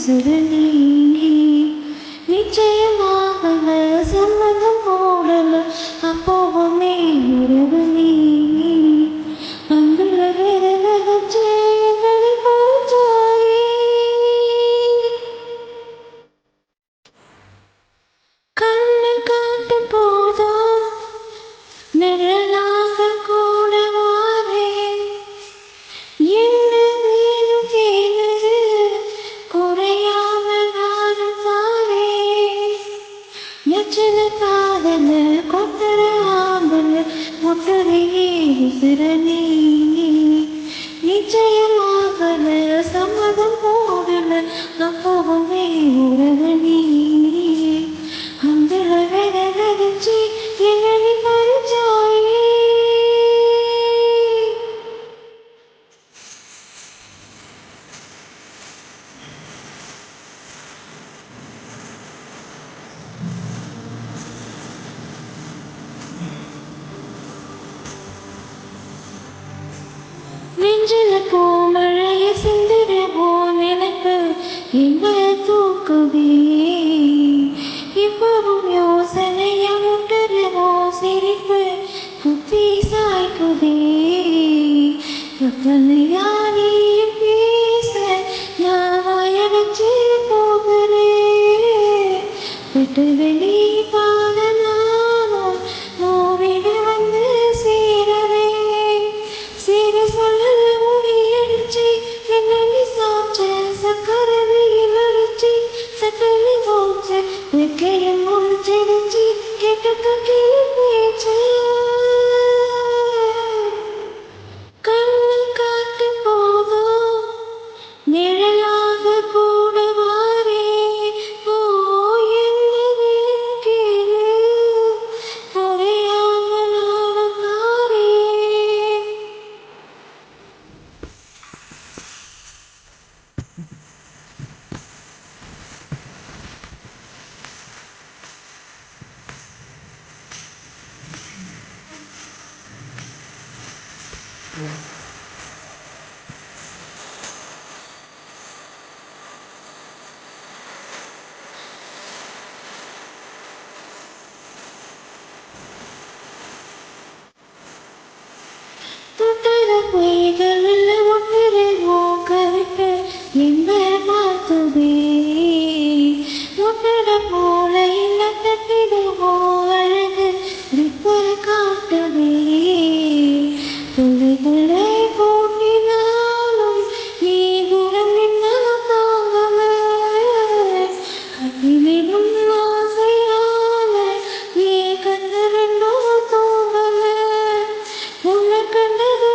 consider me சிந்திட போ மழையை சிந்திட போ நினைப்பு எங்கே தூக்குதே இப்பவும் யோசனையா உண்டுருமோ சிரிப்பு புத்தி சாய்க்குதே. கப்பலையானே பேச நான் வச்சு போகிறேன் விட்டு ಆಗ್ತದೆ உன்னட போல இல்லத்திதோ அழகு ரிப்பர காட்டவே. துளைகளை போட்டினாலும் நீ தூரம் நின்னால் தாங்கல கட்டிவிடும் ஆசையால நீ கண்டு ரெண்டோ தூங்கல கண்டது